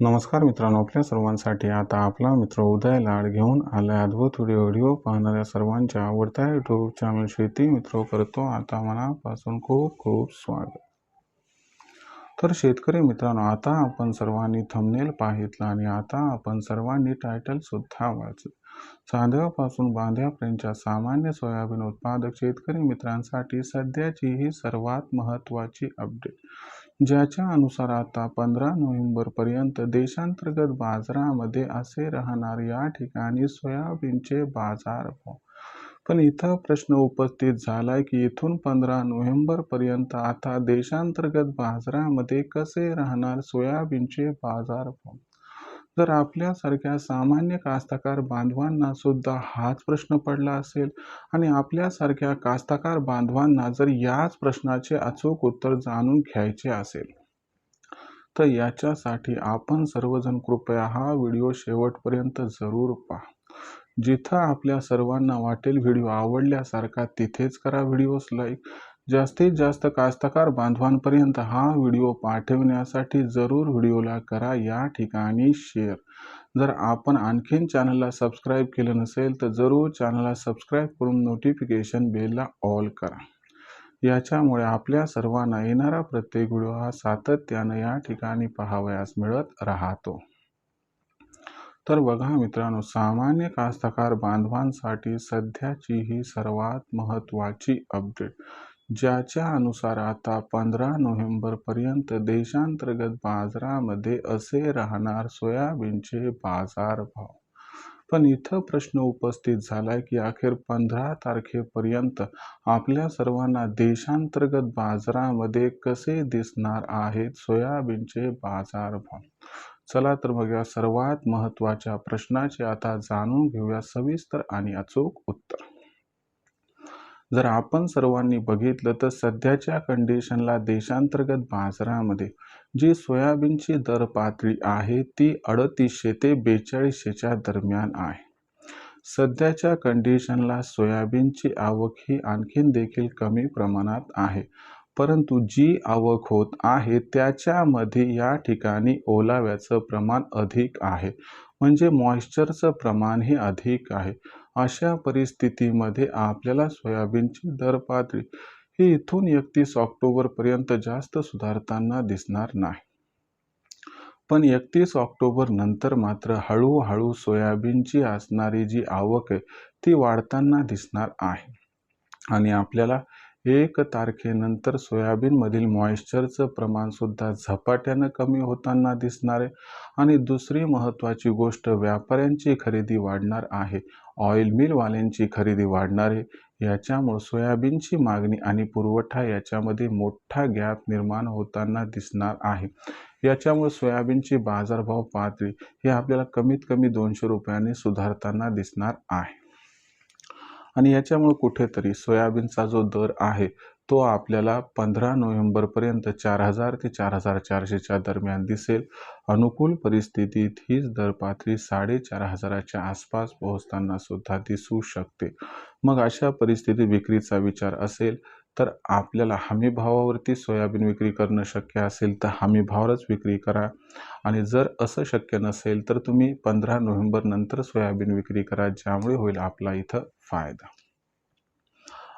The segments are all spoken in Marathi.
नमस्कार मित्रांनो आपल्या सर्वांसाठी आता आपला मित्र उदय लाड घेऊन आला अद्भुत व्हिडिओ व्हिडिओ पाहणाऱ्या सर्वांच्या आवडत्या यूट्यूब चॅनल शेती मित्र करतो. आता मनापासून खूप खूप स्वागत. तर शेतकरी मित्रांनो आता आपण सर्वांनी थंबनेल पाहितला आणि आता आपण सर्वांनी टायटलसुद्धा वाचलं. साध्यापासून बांध्यापर्यंतच्या सामान्य सोयाबीन उत्पादक शेतकरी मित्रांसाठी सध्याची ही सर्वात महत्त्वाची अपडेट ज्याच्या अनुसार आता पंधरा नोव्हेंबरपर्यंत देशांतर्गत बाजारामध्ये असे राहणार या ठिकाणी सोयाबीनचे बाजारभाव पण इथं प्रश्न उपस्थित झालाय की इथून पंधरा नोव्हेंबरपर्यंत आता देशांतर्गत बाजारामध्ये कसे राहणार सोयाबीनचे बाजारभाव जर आपल्यासारख्या सामान्य कास्तकार बांधवांना सुद्धा हाच प्रश्न पडला असेल. आणि आपल्यासारख्या कास्तकार बांधवांना जर याच प्रश्नाचे अचूक उत्तर जाणून घ्यायचे असेल तर याच्यासाठी आपण सर्वजण कृपया हा व्हिडिओ शेवटपर्यंत जरूर पहा. जिथं आपल्या सर्वांना वाटेल व्हिडिओ आवडल्यासारखा तिथेच करा व्हिडिओस लाईक. जास्तीत जास्त कास्तकार बांधवांपर्यंत हा व्हिडिओ पाठवण्यासाठी जरूर व्हिडिओला करा या ठिकाणी शेअर जर आपण आणखीन चॅनलला सबस्क्राईब केलं नसेल तर जरूर चॅनलला सबस्क्राईब करून नोटिफिकेशन बेलला ऑल करा. याच्यामुळे आपल्या सर्वांना येणारा प्रत्येक व्हिडिओ हा सातत्यानं या ठिकाणी पाहावयास मिळत राहतो. तर बघा मित्रांनो सामान्य कास्तकार बांधवांसाठी सध्याची ही सर्वात महत्त्वाची अपडेट ज्याच्या अनुसार आता पंधरा नोव्हेंबरपर्यंत देशांतर्गत बाजारामध्ये असे राहणार सोयाबीनचे बाजारभाव. पण इथं प्रश्न उपस्थित झालाय की अखेर पंधरा तारखेपर्यंत आपल्या सर्वांना देशांतर्गत बाजारामध्ये कसे दिसणार आहेत सोयाबीनचे बाजारभाव? चला तर बघूया सर्वात महत्त्वाच्या प्रश्नाचे आता जाणून घेऊया सविस्तर आणि अचूक उत्तर. जर आपण सर्वांनी बघितलं तर सध्याच्या कंडिशनला देशांतर्गत बाजारामध्ये जी सोयाबीनची दर पातळी आहे ती अडतीसशे ते बेचाळीसशेच्या दरम्यान आहे. सध्याच्या कंडिशनला सोयाबीनची आवक ही आणखीन देखील कमी प्रमाणात आहे परंतु जी आवक होत आहे त्याच्यामध्ये या ठिकाणी ओलाव्याचं प्रमाण अधिक आहे. म्हणजे मॉइश्चरचं प्रमाणही अधिक आहे. अशा परिस्थितीमध्ये आपल्याला सोयाबीनची दर पातळी ही इथून एकतीस ऑक्टोबरपर्यंत जास्त सुधारताना दिसणार नाही. पण एकतीस ऑक्टोबर नंतर मात्र हळूहळू सोयाबीनची असणारी जी आवक आहे ती वाढताना दिसणार आहे. आणि आपल्याला एक तारखेनंतर सोयाबीनमधील मॉइश्चरचं प्रमाणसुद्धा झपाट्यानं कमी होताना दिसणार आहे. आणि दुसरी महत्त्वाची गोष्ट व्यापाऱ्यांची खरेदी वाढणार आहे. ऑइल मिलवाल्यांची खरेदी वाढणार आहे. याच्यामुळं सोयाबीनची मागणी आणि पुरवठा याच्यामध्ये मोठा गॅप निर्माण होताना दिसणार आहे. याच्यामुळे सोयाबीनची बाजारभाव पातळी हे आपल्याला कमीत कमी दोनशे रुपयांनी सुधारताना दिसणार आहे. आणि याच्यामुळे कुठेतरी सोयाबीनचा जो दर आहे तो आपल्याला पंधरा नोव्हेंबरपर्यंत चार हजार ते चार हजार चारशेच्या दरम्यान दिसेल. अनुकूल परिस्थितीत हीच दर पातळी साडेचार हजाराच्या आसपास पोहोचताना सुद्धा दिसू शकते. मग अशा परिस्थितीत विक्रीचा विचार असेल तर आपल्याला हमी भावावरती सोयाबीन विक्री करणं शक्य असेल तर हमी भावावरच विक्री करा. आणि जर असं शक्य नसेल तर तुम्ही पंधरा नोव्हेंबर नंतर सोयाबीन विक्री करा ज्यामुळे होईल आपला इथं फायदा.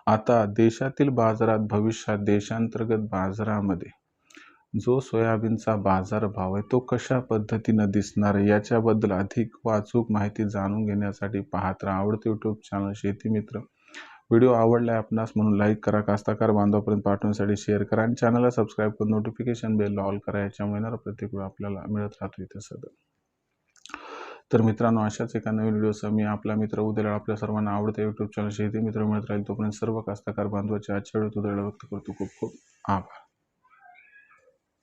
आता देशातील बाजारात भविष्यात देशांतर्गत बाजारामध्ये जो सोयाबीनचा बाजारभाव आहे तो कशा पद्धतीनं दिसणार आहे याच्याबद्दल अधिक वाचूक माहिती जाणून घेण्यासाठी पाहत राहा. आवडते यूट्यूब चॅनल शेती मित्र. व्हिडिओ आवडला आहे आपणास म्हणून लाईक करा कास्ताकार बांधवापर्यंत पाठवण्यासाठी शेअर करा आणि चॅनलला सबस्क्राईब करून नोटिफिकेशन बेल ऑल करा याच्यामुळे येणारा प्रत्येक वेळ आपल्याला मिळत राहतो इथे सध्या. तर मित्रांनो अशाच एका नवीन व्हिडिओसह मी आपला मित्र उद्याला आपल्या सर्वांना आवडते यूट्यूब चॅनल शेती मित्र मिळत राहील तोपर्यंत सर्व कास्ताकार बांधवाचे आजच्या वेळेत उद्याला व्यक्त करतो. खूप खूप आभार.